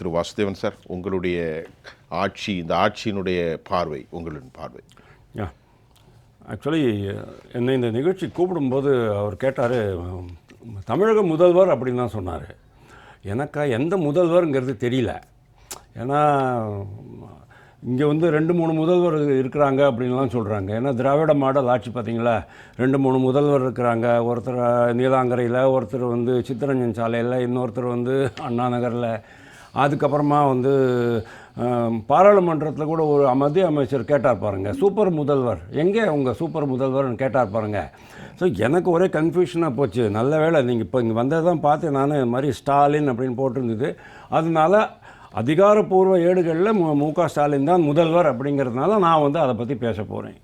திரு Vasudevan sir உங்களுடைய ஆட்சி இந்த ஆட்சியினுடைய பார்வை உங்களின் பார்வை. ஆக்சுவலி என்னை இந்த நிகழ்ச்சி கூப்பிடும்போது அவர் கேட்டார் தமிழக முதல்வர் அப்படின்னு தான் சொன்னார். எனக்கா எந்த முதல்வருங்கிறது தெரியல. ஏன்னா இங்கே வந்து ரெண்டு மூணு முதல்வர் இருக்கிறாங்க அப்படின்லாம் சொல்கிறாங்க ஏன்னா திராவிட மாடல் ஆட்சி பார்த்தீங்களா ரெண்டு மூணு முதல்வர் இருக்கிறாங்க. ஒருத்தர் நீலாங்கரையில் ஒருத்தர் வந்து சித்தரஞ்சன் சாலையில் இன்னொருத்தர் வந்து அண்ணா நகரில் அதுக்கப்புறமா வந்து பாராளுமன்றத்தில் கூட ஒரு மத்திய அமைச்சர் கேட்டார் பாருங்கள் சூப்பர் முதல்வர். எங்கே உங்கள் சூப்பர் முதல்வர்னு கேட்டார் பாருங்கள் ஸோ எனக்கு ஒரே கன்ஃபியூஷனாக போச்சு. நல்ல வேளை நீங்கள் இப்போ இங்கே வந்ததை தான் பார்த்து நான் இது மாதிரி ஸ்டாலின் அப்படின்னு போட்டிருந்தது. அதனால அதிகாரப்பூர்வ ஏடுகளில் மு மு க ஸ்டாலின் தான் முதல்வர் அப்படிங்கிறதுனால நான் வந்து அதை பற்றி பேச போகிறேன்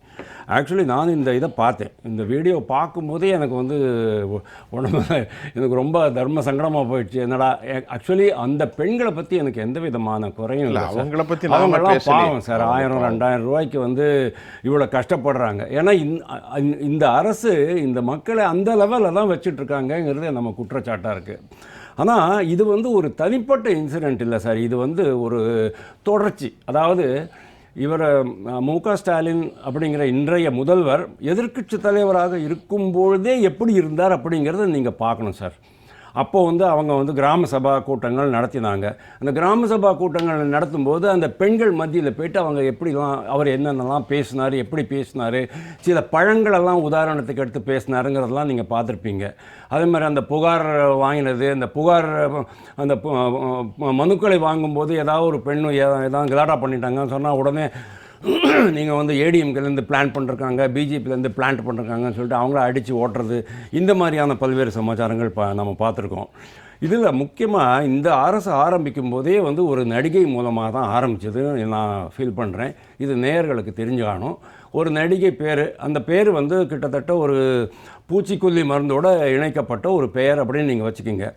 ஆக்சுவலி நான் இந்த இதை பார்த்தேன். இந்த வீடியோ பார்க்கும்போதே எனக்கு வந்து உடம்பு எனக்கு ரொம்ப தர்ம சங்கடமாக போயிடுச்சு. என்னடா ஆக்சுவலி அந்த பெண்களை பற்றி எனக்கு எந்த விதமான குறையும் இல்லை. அவங்கள அவங்கெல்லாம் பேசலையே. பாவம் சார் ஆயிரம் ரெண்டாயிரம் ரூபாய்க்கு வந்து இவ்வளோ கஷ்டப்படுறாங்க. ஏன்னா இந்த- அரசு இந்த மக்களை அந்த லெவலில் தான் வச்சுட்டு இருக்காங்கங்கிறது நம்ம குற்றச்சாட்டாக இருக்குது ஆனால் இது வந்து ஒரு தனிப்பட்ட இன்சிடெண்ட் இல்லை சார் இது வந்து ஒரு தொடர்ச்சி. அதாவது இவர் மு க ஸ்டாலின் அப்படிங்கிற இன்றைய முதல்வர் எதிர்க்கட்சி தலைவராக இருக்கும்பொழுதே எப்படி இருந்தார் அப்படிங்கிறத நீங்கள் பார்க்கணும் சார். அப்போது வந்து அவங்க வந்து கிராம சபா கூட்டங்கள் நடத்தினாங்க. அந்த கிராம சபா கூட்டங்கள் நடத்தும்போது அந்த பெண்கள் மத்தியில் போயிட்டு அவங்க எப்படிலாம் அவர் என்னென்னலாம் பேசினார் எப்படி பேசினார் சில பழங்களெல்லாம் உதாரணத்துக்கு எடுத்து பேசினாருங்கிறதெல்லாம் நீங்கள் பார்த்துருப்பீங்க. அதே மாதிரி அந்த புகார் வாங்கினது அந்த புகார் அந்த மனுக்களை வாங்கும்போது ஏதாவது ஒரு பெண்ணு ஏதாவது கலாட்டா பண்ணிட்டாங்கன்னு சொன்னால் உடனே நீங்கள் வந்து ஏடிஎம்கேலேருந்து பிளான் பண்ணிருக்காங்க பிஜேபிலேருந்து பிளான் பண்ணிருக்காங்கன்னு சொல்லிட்டு அவங்கள அடித்து ஓட்டுறது இந்த மாதிரியான பல்வேறு சமாச்சாரங்கள் பா நம்ம பார்த்துருக்கோம். இதில் முக்கியமாக இந்த அரசு ஆரம்பிக்கும் போதே வந்து ஒரு நடிகை மூலமாக தான் ஆரம்பித்தது நான் ஃபீல் பண்ணுறேன் இது நேயர்களுக்கு தெரிஞ்சாலும் ஒரு நடிகை பேர். அந்த பேர் வந்து கிட்டத்தட்ட ஒரு பூச்சிக்கொல்லி மருந்தோட இணைக்கப்பட்ட ஒரு பெயர் அப்படின்னு நீங்கள் வச்சுக்கோங்க.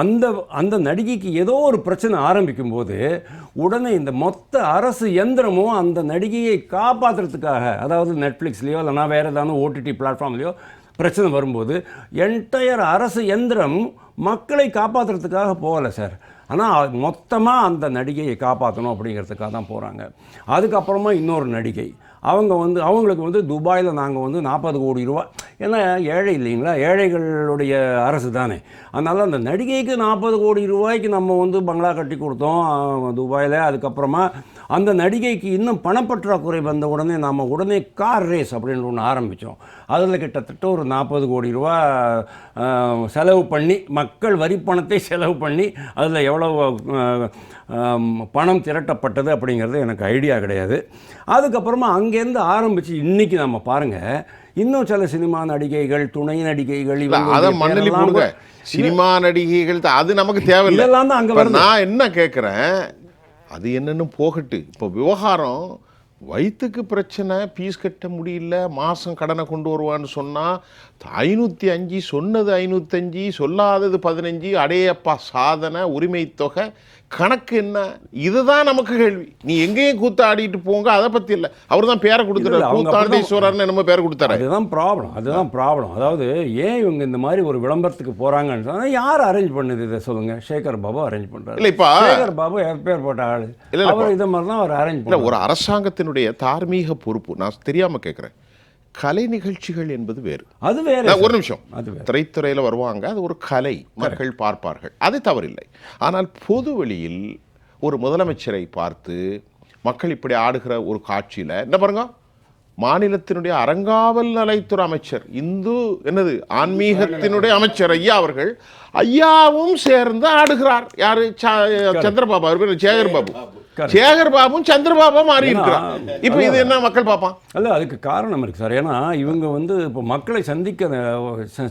அந்த அந்த நடிகைக்கு ஏதோ ஒரு பிரச்சனை ஆரம்பிக்கும் போது உடனே இந்த மொத்த அரசு எந்திரமும் அந்த நடிகையை காப்பாற்றுறதுக்காக அதாவது நெட்ஃப்ளிக்ஸ்லேயோ இல்லைனா வேறு ஏதாவது ஓடிடி பிளாட்ஃபார்ம்லேயோ பிரச்சனை வரும்போது என்டையர் அரசு எந்திரம் மக்களை காப்பாற்றுறதுக்காக போகலை சார். ஆனால் மொத்தமாக அந்த நடிகையை காப்பாற்றணும் அப்படிங்கிறதுக்காக தான் போகிறாங்க அதுக்கப்புறமா இன்னொரு நடிகை. அவங்க வந்து அவங்களுக்கு வந்து துபாயில் நாங்கள் வந்து நாற்பது கோடி ரூபா. ஏன்னா ஏழை இல்லைங்களா? ஏழைகளுடைய அரசு தானே. அதனால் அந்த நடிகைக்கு நாற்பது கோடி ரூபாய்க்கு நம்ம வந்து பங்களா கட்டி கொடுத்தோம் துபாயில். அதுக்கப்புறமா அந்த நடிகைக்கு இன்னும் பணப்பற்றாக்குறை வந்த உடனே நாம் உடனே கார் ரேஸ் அப்படின்னு ஒன்று ஆரம்பித்தோம் அதில் கிட்டத்தட்ட ஒரு நாற்பது கோடி ரூபா செலவு பண்ணி மக்கள் வரி பணத்தை செலவு பண்ணி அதில் எவ்வளோ பணம் திரட்டப்பட்டது அப்படிங்கிறது எனக்கு ஐடியா கிடையாது. அதுக்கப்புறமா அங்கேருந்து ஆரம்பித்து இன்றைக்கி நம்ம பாருங்கள் இன்னும் சில சினிமா நடிகைகள் துணை நடிகைகள் சினிமா நடிகைகள் தான், அது நமக்கு தேவையில்லை. இதெல்லாம் தான் அங்க. நான் என்ன கேட்குறேன் அது என்னென்னு போகட்டு. இப்போ விவகாரம் வயிற்றுக்கு பிரச்சனை ஃபீஸ் கட்ட முடியல மாதம் கடனை கொண்டு வருவான்னு சொன்னால் ஐநூற்றி அஞ்சு சொன்னது ஐநூற்றஞ்சு சொல்லாதது பதினஞ்சு அடையப்பா சாதனை உரிமை தொகை கணக்கு என்ன? இதுதான் நமக்கு கேள்வி. நீ எங்கேயும் கூத்தாடிட்டு போங்க அதை பற்றி இல்லை. அவர் தான் பேரை கொடுத்துட்டாரு. கூத்தாண்டீஸ்வரர்னு என்னமோ பேர் கொடுத்தாரு. அதுதான் ப்ராப்ளம் அதுதான் ப்ராப்ளம் அதாவது ஏன் இவங்க இந்த மாதிரி ஒரு விளம்பரத்துக்கு போறாங்கன்னு சொன்னா யார் அரேஞ்ச் பண்ணுது இதை சொல்லுங்க? சேகர் பாபு அரேஞ்ச் பண்றாரு. இல்ல, இப்ப- சேகர் பாபு எப்பேர் போட்ட ஆளு? இல்ல, அவர் இதை மாதிரி தான் அவர் அரேஞ்ச் இல்லை பண்ணார் ஒரு அரசாங்கத்தினுடைய தார்மீக பொறுப்பு நான் தெரியாம கேட்குறேன் கலை நிகழ்ச்சிகள் என்பது வேறு. அது வேற ஒரு நிமிஷம். அது திரைத்துறையில் வருவாங்க அது ஒரு கலை மக்கள் பார்ப்பார்கள். அது தவறில்லை. ஆனால் பொது வெளியில் ஒரு முதலமைச்சரை பார்த்து மக்கள் இப்படி ஆடுகிற ஒரு காட்சியில் என்ன பாருங்க மாநிலத்தினுடைய அறங்காவல் நலைத்துறை அமைச்சர் இந்து என்னது ஆன்மீகத்தினுடைய அமைச்சர் ஐயா அவர்கள் ஐயாவும் சேர்ந்து ஆடுகிறார். யாரு? சந்திரபாபு அவர் சேகர் பாபு சேகர் பாபும் சந்திரபாபா மாறி இருக்கிறார். இப்போ இது என்ன மக்கள் பார்ப்பான்? அல்ல அதுக்கு காரணம் இருக்குது சார். ஏன்னா இவங்க வந்து இப்போ மக்களை சந்திக்க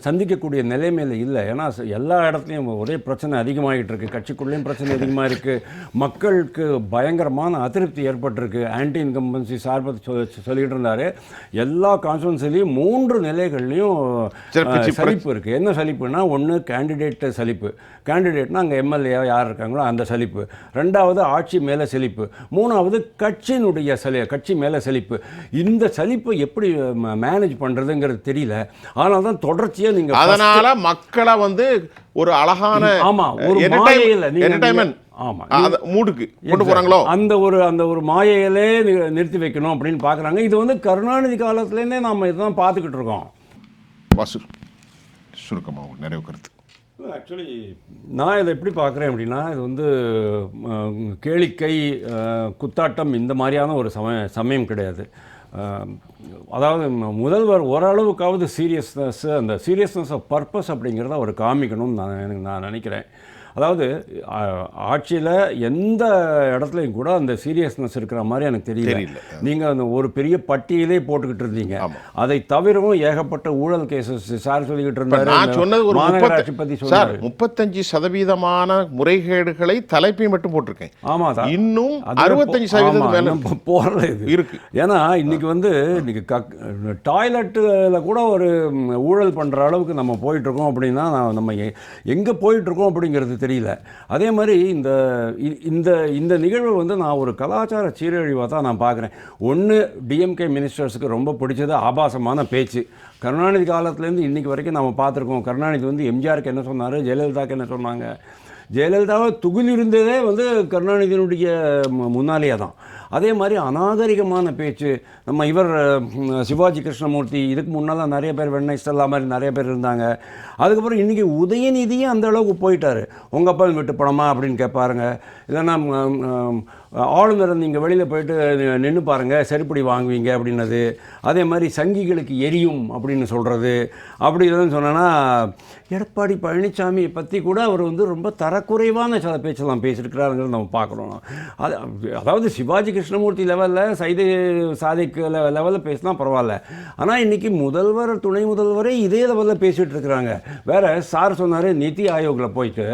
சந்திக்கக்கூடிய நிலைமையில் இல்லை. ஏன்னா எல்லா இடத்துலையும் ஒரே பிரச்சனை அதிகமாகிட்டு இருக்கு. கட்சிக்குள்ளேயும் பிரச்சனை அதிகமாக இருக்குது மக்களுக்கு பயங்கரமான அதிருப்தி ஏற்பட்டிருக்கு. ஆன்டி இன்கம்பன்சி சார்பு சொல்லிட்டு இருந்தாரு. எல்லா கான்ஸ்டுவன்சிலையும் மூன்று நிலைகள்லையும் சலிப்பு இருக்குது என்ன சலிப்புனா ஒன்று கேண்டிடேட் சலிப்பு. கேண்டிடேட்னா அங்கே எம்எல்ஏ யார் இருக்காங்களோ அந்த சலிப்பு. ரெண்டாவது ஆட்சி மேலே செழிப்பு. மூணாவது கட்சியினுடைய சலி கட்சி மேலே செழிப்பு. இந்த சலிப்பை எப்படி மேனேஜ் பண்ணுறதுங்கிறது தெரியல. அதனால தான் தொடர்ச்சியாக நீங்கள் அதனால மக்களை வந்து ஒரு அழகான ஆமா, ஒரு entertainment ஆமாம் மூடுக்கு கொண்டு போறாங்களோ? அந்த ஒரு அந்த ஒரு மாயையிலே நிறுத்தி வைக்கணும் அப்படின்னு பார்க்குறாங்க இது வந்து கருணாநிதி காலத்துலேருந்தே நம்ம இதுதான் பார்த்துக்கிட்டு இருக்கோம். வாசு சுருக்கமாக நிறைவு கருத்து. ஆக்சுவலி நான் இதை எப்படி பார்க்குறேன் அப்படின்னா இது வந்து கேளிக்கை குத்தாட்டம் இந்த மாதிரியான ஒரு சமய சமயம் கிடையாது. அதாவது முதல்வர் ஓரளவுக்காவது சீரியஸ்னஸ் அந்த சீரியஸ்னஸ் ஆஃப் பர்பஸ் அப்படிங்கிறத அவர் காமிக்கணும்னு நான் எனக்கு நான் நினைக்கிறேன். அதாவது ஆட்சியில் எந்த இடத்துலையும் கூட அந்த சீரியஸ்னஸ் இருக்கிற மாதிரி எனக்கு தெரியல. நீங்கள் அந்த ஒரு பெரிய பட்டியலே போட்டுக்கிட்டு இருந்தீங்க. அதை தவிரவும் ஏகப்பட்ட ஊழல் கேசஸ் சார் சொல்லிக்கிட்டு இருந்தாரு. நான் சொன்னது ஒரு மாநகராட்சி முப்பத்தி சார் முப்பத்தஞ்சு சதவீதமான முறைகேடுகளை தலைப்பை மட்டும் போட்டிருக்கேன். ஆமா சார் இன்னும் அறுபத்தஞ்சு சதவீதம் ஆமா, மேல இன்னும் போ- போடல இது. இருக்கு. ஏன்னா இன்னைக்கு வந்து இன்னைக்கு கக் டாய்லெட்டில் கூட ஒரு ஊழல் பண்ணுற அளவுக்கு நம்ம போயிட்டு இருக்கோம் அப்படின்னா நம்ம எங்கே போயிட்டு இருக்கோம் அப்படிங்கிறது தெரியல. அதே மாதிரி இந்த இ- இந்த இந்த நிகழ்வு வந்து நான் ஒரு கலாச்சார சீரழிவாக தான் நான் பார்க்குறேன். ஒன்று டிஎம்கே மினிஸ்டர்ஸுக்கு ரொம்ப பிடிச்சது ஆபாசமான பேச்சு. கருணாநிதி காலத்துலேருந்து இன்னைக்கு வரைக்கும் நம்ம பார்த்துருக்கோம். கருணாநிதி வந்து எம்ஜிஆருக்கு என்ன சொன்னார்? ஜெயலலிதாவுக்கு என்ன சொன்னாங்க? ஜெயலலிதாவை துகிலிருந்ததே வந்து கருணாநிதியினுடைய மு- முன்னாலேயே தான். அதே மாதிரி அநாகரிகமான பேச்சு. நம்ம இவர் சிவாஜி கிருஷ்ணமூர்த்தி இதுக்கு முன்னால் நிறைய பேர் வெண்ணை ஸ்டெல்லா மாதிரி நிறைய பேர் இருந்தாங்க. அதுக்கப்புறம் இன்றைக்கி உதயநிதியும் அந்த அளவுக்கு போயிட்டார். உங்கள் அப்பா விட்டு பணமா அப்படின்னு கேட்பாருங்க இல்லைன்னா ஆளுநர் நீங்கள் வெளியில் போயிட்டு நின்று பாருங்கள் செருப்படி வாங்குவீங்க அப்படின்னது. அதே மாதிரி சங்கிகளுக்கு எரியும் அப்படின்னு சொல்கிறது அப்படி இல்லைன்னு சொன்னேன்னா எடப்பாடி பழனிசாமியை பற்றி கூட அவர் வந்து ரொம்ப தரக்குறைவான சில பேச்செல்லாம் பேசியிருக்கிறாருங்கிறத நம்ம பார்க்குறோம் அது அதாவது சிவாஜி கிருஷ்ணமூர்த்தி லெவலில் சைதை சாதிக்கு லெவலில் பேசினா பரவாயில்ல. ஆனால் இன்றைக்கி முதல்வர் துணை முதல்வரே இதே லெவலில் பேசிகிட்டு இருக்கிறாங்க. வேற சார் சொன்னார் நிதி ஆயோக்கில் போயிட்டு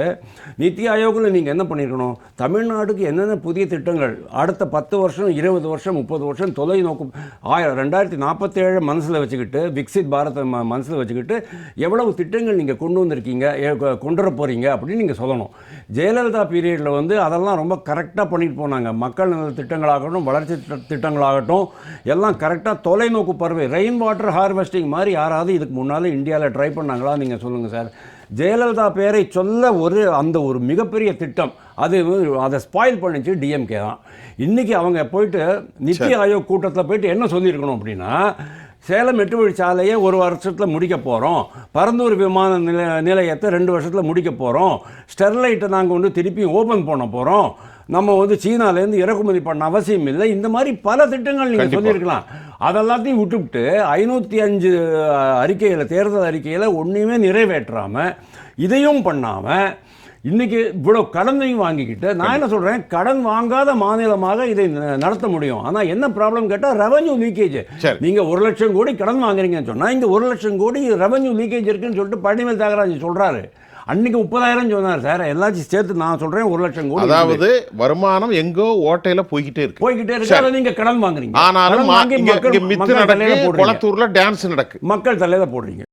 நிதி ஆயோக்கில் நீங்கள் என்ன பண்ணியிருக்கணும் தமிழ்நாட்டுக்கு என்னென்ன புதிய திட்டங்கள்? அடுத்த பத்து வருஷம் இருபது வருஷம் முப்பது வருஷம் தொலைநோக்கு ஆயிரம் ரெண்டாயிரத்தி நாற்பத்தேழு மனசில் வச்சுக்கிட்டு விக்சித் பாரத ம மனசில் வச்சுக்கிட்டு எவ்வளவு திட்டங்கள் நீங்கள் கொண்டு வந்திருக்கீங்க கொண்டு வர போகிறீங்க அப்படின்னு நீங்கள் சொல்லணும். ஜெயலலிதா பீரியடில் வந்து அதெல்லாம் ரொம்ப கரெக்டாக பண்ணிட்டு போனாங்க. மக்கள் நல திட்டங்களாகட்டும் வளர்ச்சி திட்ட- திட்டங்களாகட்டும் எல்லாம் கரெக்டாக தொலைநோக்கு பறவை ரெயின் வாட்டர் ஹார்வெஸ்டிங் மாதிரி யாராவது இதுக்கு முன்னால் இந்தியாவில் ட்ரை பண்ணாங்களா? நீங்கள் சொல்லுங்கள் சார் ஜெயலலிதா பேரை சொல்ல ஒரு அந்த ஒரு மிகப்பெரிய திட்டம் அது அதை ஸ்பாயில் பண்ணிச்சு டிஎம்கே தான். இன்றைக்கி அவங்க போயிட்டு நித்தி ஆயோக் கூட்டத்தில் போயிட்டு என்ன சொல்லியிருக்கணும் அப்படின்னா சேலம் எட்டு வழி சாலையை ஒரு வருஷத்தில் முடிக்க போகிறோம் பரந்தூர் விமான நிலைய நிலையத்தை ரெண்டு வருஷத்தில் முடிக்க போகிறோம் ஸ்டெர்லைட்டை நாங்கள் வந்து திருப்பி ஓப்பன் பண்ண போகிறோம் நம்ம வந்து சீனாலேருந்து இறக்குமதி பண்ண அவசியம் இல்லை. இந்த மாதிரி பல திட்டங்கள் நீங்கள். சொல்லியிருக்கலாம். அதெல்லாத்தையும் விட்டுவிட்டு ஐநூற்றி அஞ்சு அறிக்கையில் தேர்தல் அறிக்கையில் ஒன்றையுமே நிறைவேற்றாமல் இதையும் பண்ணாமல் இன்னைக்கு இவ்வளோ கடனையும் வாங்கிக்கிட்டு நான் என்ன சொல்கிறேன் கடன் வாங்காத மாநிலமாக இதை நடத்த முடியும். ஆனால் என்ன ப்ராப்ளம் கேட்டால் ரெவன்யூ லீக்கேஜ் சரி. நீங்கள் ஒரு லட்சம் கோடி கடன் வாங்குறீங்கன்னு சொன்னால் இங்கே ஒரு லட்சம் கோடி ரெவன்யூ லீக்கேஜ் இருக்குன்னு சொல்லிட்டு பழனிவேல் தியாகராஜ் சொல்கிறாரு அன்னைக்கு முப்பதாயிரம் சொன்னார் சார் எல்லாத்தையும் சேர்த்து நான் சொல்கிறேன் ஒரு லட்சம் கோடி அதாவது வருமானம் எங்கோ ஓட்டையில போய்கிட்டே இருக்கு. போய்கிட்டே இருக்கு அதை நீங்க கடன் வாங்குறீங்க. ஆனாலும் மித்து நடக்கு போடுறீங்க. குளத்தூர்ல டான்ஸ் நடக்கு. மக்கள் தலையில போடுறீங்க.